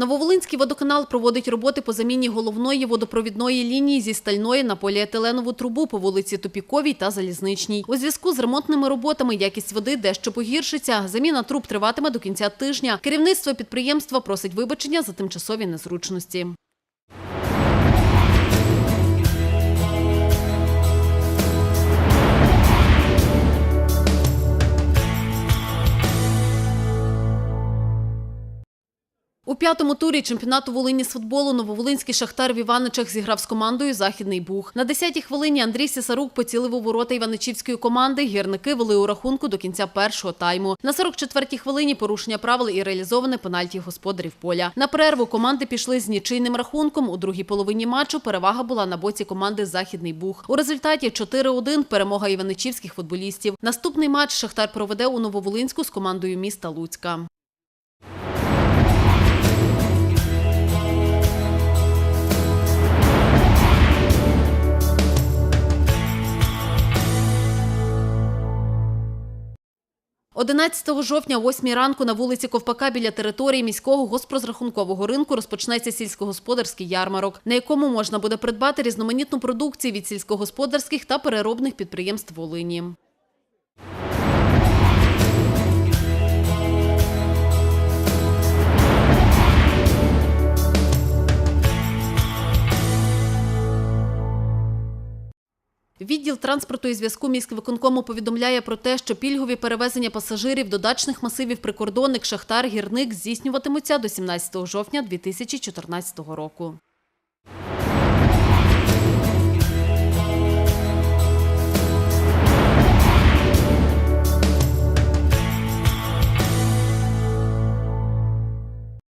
Нововолинський водоканал проводить роботи по заміні головної водопровідної лінії зі стальної на поліетиленову трубу по вулиці Тупіковій та Залізничній. У зв'язку з ремонтними роботами якість води дещо погіршиться. Заміна труб триватиме до кінця тижня. Керівництво підприємства просить вибачення за тимчасові незручності. У п'ятому турі чемпіонату Волині з футболу Нововолинський шахтар в Іваничах зіграв з командою Західний Буг. На 10-й хвилині Андрій Сісарук поцілив у ворота Іваничівської команди. Гірники вели у рахунку до кінця першого тайму. На 44-й хвилині порушення правил і реалізоване пенальті господарів поля. На перерву команди пішли з нічийним рахунком. У другій половині матчу перевага була на боці команди Західний Буг. У результаті 4-1 перемога іваничівських футболістів. Наступний матч Шахтар проведе у Нововолинську з командою міста Луцька. Одинадцятого жовтня о 8 ранку на вулиці Ковпака біля території міського госпрозрахункового ринку розпочнеться сільськогосподарський ярмарок, на якому можна буде придбати різноманітну продукцію від сільськогосподарських та переробних підприємств Волині. Відділ транспорту і зв'язку міськвиконкому повідомляє про те, що пільгові перевезення пасажирів до дачних масивів прикордонник, шахтар, гірник здійснюватимуться до 17 жовтня 2014 року.